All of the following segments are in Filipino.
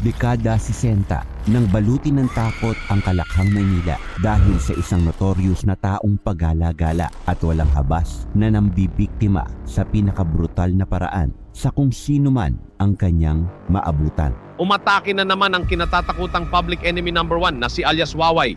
dekada 60 nang baluti ng takot ang kalakhang Maynila dahil sa isang notorious na taong pagala-gala at walang habas na nambibiktima sa pinakabrutal na paraan sa kung sino man ang kanyang maabutan. Umatake na naman ang kinatatakutang public enemy number one na si alias Waway.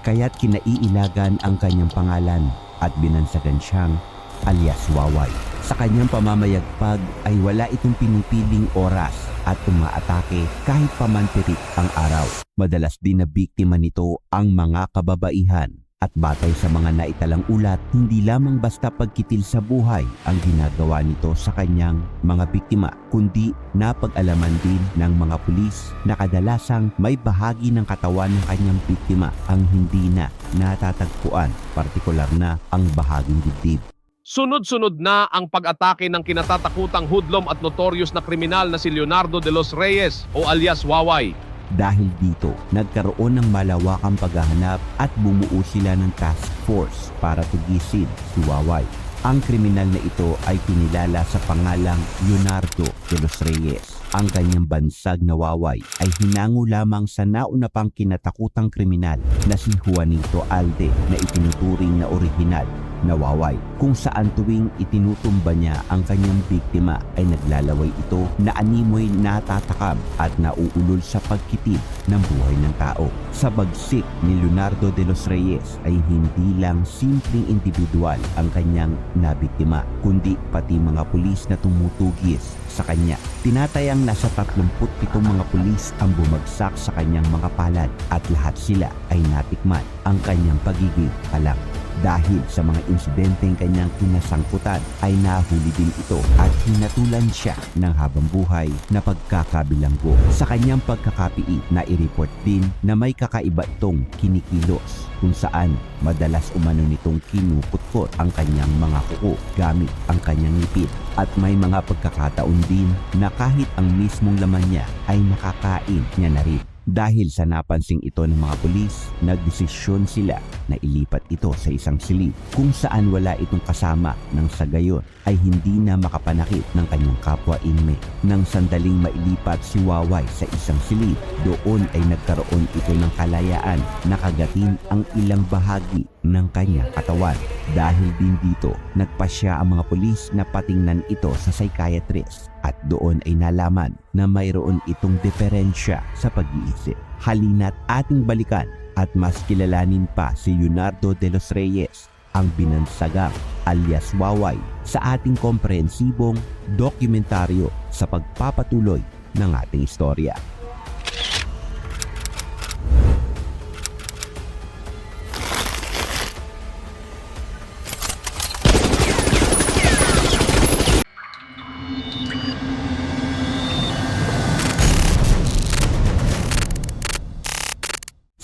Kaya't kinaiilagan ang kanyang pangalan at binansagan siyang alias Waway. Sa kanyang pamamayagpag ay wala itong pinipiling oras at umaatake kahit pamantirik ang araw. Madalas din na biktima nito ang mga kababaihan at batay sa mga naitalang ulat, hindi lamang basta pagkitil sa buhay ang ginagawa nito sa kanyang mga biktima, kundi napag-alaman din ng mga pulis na kadalasang may bahagi ng katawan ng kanyang biktima ang hindi na natatagpuan, partikular na ang bahaging dibdib. Sunod-sunod na ang pag-atake ng kinatatakutang hoodlum at notorious na kriminal na si Leonardo de los Reyes o alias Waway. Dahil dito, nagkaroon ng malawakang paghahanap at bumuo sila ng task force para tugisin si Waway. Ang kriminal na ito ay kinilala sa pangalang Leonardo de los Reyes. Ang kanyang bansag na Waway ay hinango lamang sa nauna pang kinatakutang kriminal na si Juanito Alde na itinuturing na orihinal na Waway kung saan tuwing itinutumba niya ang kanyang biktima ay naglalaway ito na animoy natatakam at nauulol sa pagkitid ng buhay ng tao. Sa bagsik ni Leonardo de los Reyes ay hindi lang simpleng individual ang kanyang nabiktima kundi pati mga pulis na tumutugis sa kanya. Tinatayang nasa 37 mga pulis ang bumagsak sa kanyang mga palad at lahat sila ay natikman ang kanyang pagiging alam. Dahil sa mga insidenteng kanyang kinasangkutan ay nahuli din ito at hinatulan siya ng habang buhay na pagkakabilanggo. Sa kanyang pagkakapiit na i-report din na may kakaiba itong kinikilos kung saan madalas umano nitong kinukutkot ang kanyang mga kuko gamit ang kanyang ngipin at may mga pagkakataon din na kahit ang mismong laman niya ay nakakain niya na rin. Dahil sa napansing ito ng mga pulis, nagdesisyon sila na ilipat ito sa isang silid kung saan wala itong kasama ng sa gayon ay hindi na makapanakit ng kanyang kapwa inmate. Nang sandaling mailipat si Waway sa isang silid, doon ay nagkaroon ito ng kalayaan na kagatin ang ilang bahagi ng kanyang katawan. Dahil din dito, nagpasya ang mga pulis na patingnan ito sa psychiatrist at doon ay nalaman na mayroon itong diferensya sa pag-iisip. Halina't ating balikan at mas kilalanin pa si Leonardo de los Reyes ang binansagang alias Waway sa ating komprehensibong dokumentaryo sa pagpapatuloy ng ating istorya.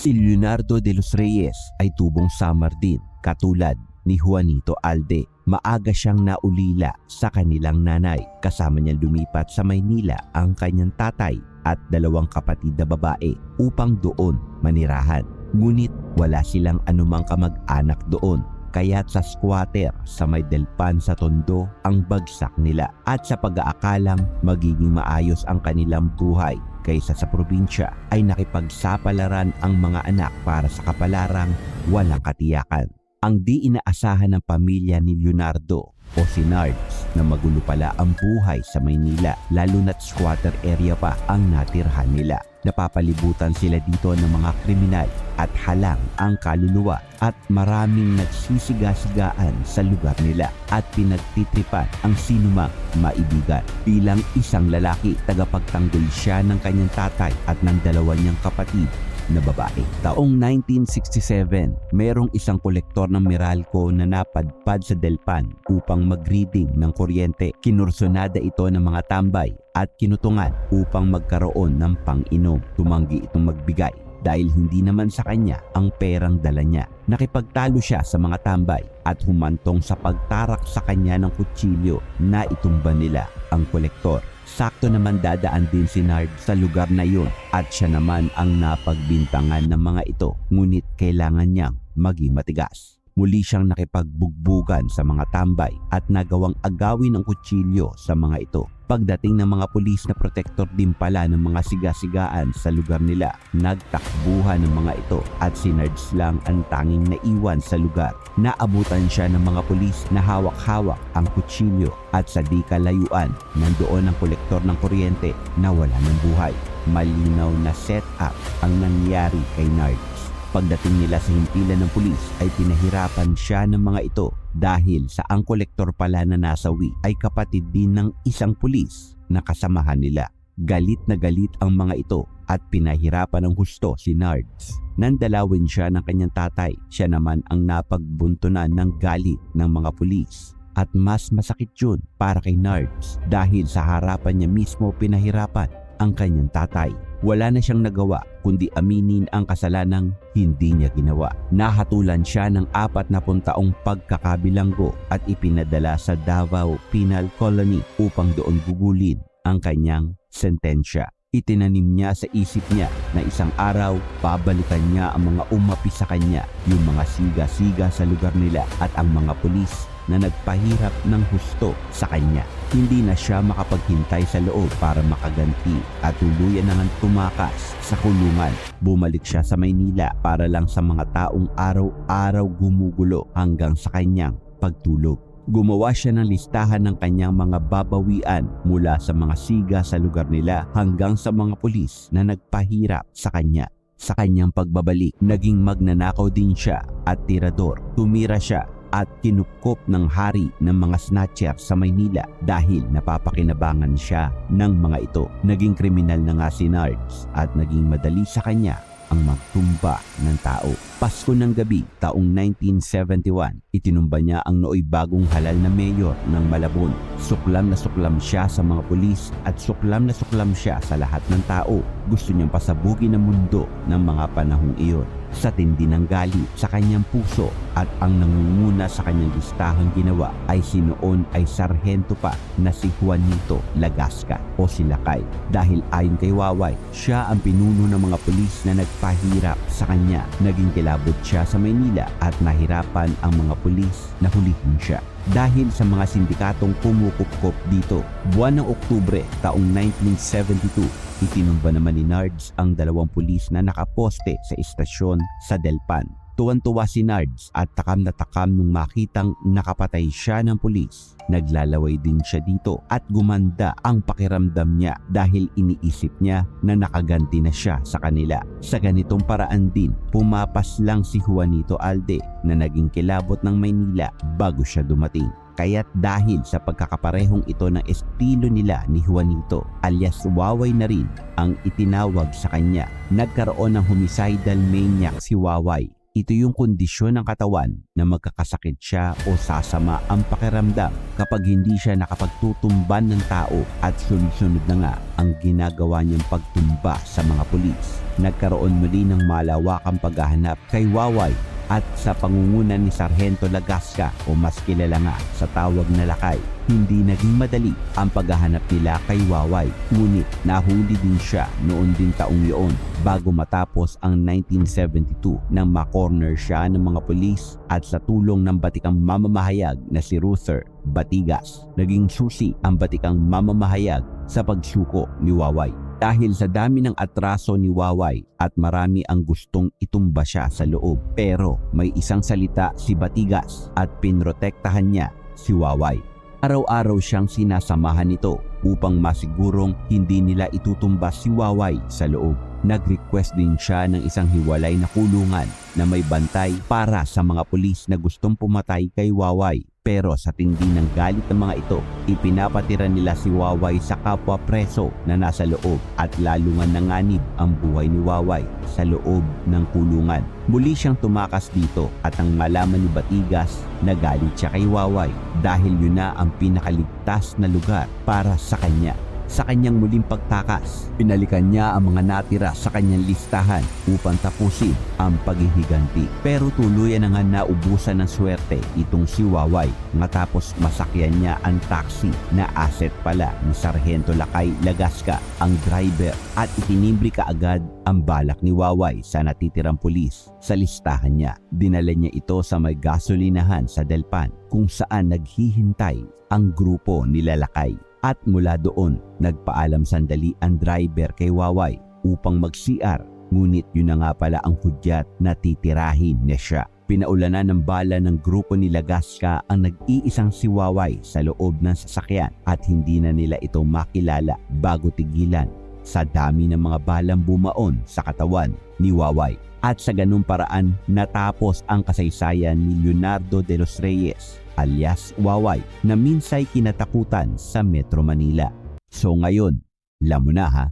Si Leonardo de los Reyes ay tubong samar din katulad ni Juanito Alde. Maaga siyang naulila sa kanilang nanay. Kasama niya lumipat sa Maynila ang kanyang tatay at dalawang kapatid na babae upang doon manirahan. Ngunit wala silang anumang kamag-anak doon kaya't sa squatter sa may delpan sa Tondo ang bagsak nila at sa pag-aakalang magiging maayos ang kanilang buhay kaysa sa probinsya ay nakipagsapalaran ang mga anak para sa kapalarang walang katiyakan. Ang di inaasahan ng pamilya ni Leonardo o si Nards na magulo pala ang buhay sa Maynila lalo na't squatter area pa ang natirhan nila. Napapalibutan sila dito ng mga kriminal at halang ang kaluluwa at maraming nagsisiga-sigaan sa lugar nila at pinagtitripan ang sinumang maibigan. Bilang isang lalaki, tagapagtanggol siya ng kanyang tatay at ng dalawa niyang kapatid na babae. Taong 1967, merong isang kolektor ng Meralco na napadpad sa Delpan upang mag-reading ng kuryente. Kinursonada ito ng mga tambay at kinutungan upang magkaroon ng pang-inom. Tumanggi itong magbigay dahil hindi naman sa kanya ang perang dala niya. Nakipagtalo siya sa mga tambay at humantong sa pagtarak sa kanya ng kutsilyo na itumba nila ang kolektor. Sakto naman dadaan din si Nard sa lugar na yun at siya naman ang napagbintangan ng mga ito ngunit kailangan niyang maging matigas. Muli siyang nakipagbugbugan sa mga tambay at nagawang agawin ng kutsilyo sa mga ito. Pagdating ng mga pulis na protektor din pala ng mga sigasigaan sa lugar nila, nagtakbuhan ng mga ito at si Nerds lang ang tanging naiwan sa lugar. Naabutan siya ng mga pulis na hawak-hawak ang kutsilyo at sa di kalayuan nandoon ang kolektor ng kuryente na wala ng buhay. Malinaw na setup ang nangyari kay Nards. Pagdating nila sa himpilan ng pulis ay pinahirapan siya ng mga ito dahil sa ang kolektor pala na nasawi ay kapatid din ng isang pulis na kasamahan nila. Galit na galit ang mga ito at pinahirapan ng husto si Nards. Nandalawin siya ng kanyang tatay. Siya naman ang napagbuntunan ng galit ng mga pulis. At mas masakit yun para kay Nards dahil sa harapan niya mismo pinahirapan ang kanyang tatay. Wala na siyang nagawa kundi aminin ang kasalanang hindi niya ginawa. Nahatulan siya ng apat na taong pagkakabilanggo at ipinadala sa Davao Penal Colony upang doon gugulin ang kanyang sentensya. Itinanim niya sa isip niya na isang araw babalikan niya ang mga umapi sa kanya, yung mga siga-siga sa lugar nila at ang mga pulis na nagpahirap ng husto sa kanya. Hindi na siya makapaghintay sa loob para makaganti at tuluyan na ngang tumakas sa kulungan. Bumalik siya sa Maynila para lang sa mga taong araw-araw gumugulo hanggang sa kanyang pagtulog. Gumawa siya ng listahan ng kanyang mga babawian mula sa mga siga sa lugar nila hanggang sa mga pulis na nagpahirap sa kanya. Sa kanyang pagbabalik, naging magnanakaw din siya at tirador. Tumira siya at kinupkop ng hari ng mga snatcher sa Maynila dahil napapakinabangan siya ng mga ito. Naging kriminal na nga si Nards at naging madali sa kanya ang magtumba ng tao. Pasko ng gabi, taong 1971, itinumba niya ang nooy bagong halal na mayor ng Malabon. Suklam na suklam siya sa mga pulis at suklam na suklam siya sa lahat ng tao. Gusto niyang pasabugin ang mundo ng mga panahong iyon sa tindi ng galit sa kanyang puso at ang nangunguna sa kanyang listahang ginawa ay sinoon ay sarhento pa na si Juanito Lagasca o si Lakay. Dahil ayon kay Waway, siya ang pinuno ng mga pulis na nagpahirap sa kanya. Naging kilabot siya sa Maynila at nahirapan ang mga pulis na hulihin siya dahil sa mga sindikatong kumukupkop dito. Buwan ng Oktubre taong 1972, itinumba naman ni Nards ang dalawang pulis na nakaposte sa istasyon sa Delpan. Tuwan-tuwa si Nards at takam na takam nung makitang nakapatay siya ng pulis. Naglalaway din siya dito at gumanda ang pakiramdam niya dahil iniisip niya na nakaganti na siya sa kanila. Sa ganitong paraan din, pumapas lang si Juanito Alde na naging kilabot ng Maynila bago siya dumating. Kaya't dahil sa pagkakaparehong ito ng estilo nila ni Juanito alias Waway na rin ang itinawag sa kanya, nagkaroon ng homicidal maniac si Waway ito yung kondisyon ng katawan na magkakasakit siya o sasama ang pakiramdam kapag hindi siya nakapagtutumban ng tao at sunod-sunod na nga ang ginagawa niyang pagtumba sa mga pulis. Nagkaroon muli ng malawakang paghahanap kay Waway at sa pangunguna ni Sargento Lagasca o mas kilala nga sa tawag na Lakay. Hindi naging madali ang paghahanap nila kay Waway ngunit nahuli din siya noon din taong yun bago matapos ang 1972 nang makorner siya ng mga pulis at sa tulong ng batikang mamamahayag na si Ruther Batigas. Naging susi ang batikang mamamahayag sa pagsuko ni Waway. Dahil sa dami ng atraso ni Waway at marami ang gustong itumba siya sa loob. Pero may isang salita si Batigas at pinrotektahan niya si Waway. Araw-araw siyang sinasamahan nito upang masigurong hindi nila itutumba si Waway sa loob. Nag-request din siya ng isang hiwalay na kulungan na may bantay para sa mga pulis na gustong pumatay kay Waway. Pero sa tindi ng galit ng mga ito, ipinapatira nila si Waway sa kapwa preso na nasa loob at lalo nga nanganib ang buhay ni Waway sa loob ng kulungan. Muli siyang tumakas dito at ang malaman ni Batigas na galit siya kay Waway dahil yun na ang pinakaligtas na lugar para sa kanya. Sa kanyang muling pagtakas. Pinalikan niya ang mga natira sa kanyang listahan upang tapusin ang paghihiganti. Pero tuluyan na nga naubusan ng swerte itong si Waway matapos masakyan niya ang taxi na asset pala ni Sargento Lakay Lagasca ang driver at itinimbre kaagad ang balak ni Waway sa natitirang pulis sa listahan niya. Dinala niya ito sa may gasolinahan sa Delpan kung saan naghihintay ang grupo ni Lalakay. At mula doon, nagpaalam sandali ang driver kay Waway upang mag-CR. Ngunit yun na nga pala ang hudyat na titirahin niya siya. Pinaulanan ng bala ng grupo ni Lagasca ang nag-iisang si Waway sa loob ng sasakyan at hindi na nila ito makilala bago tigilan sa dami ng mga balang bumaon sa katawan ni Waway. At sa ganung paraan natapos ang kasaysayan ni Leonardo de los Reyes alias Waway na minsay kinatakutan sa Metro Manila. So ngayon, alam mo na ha,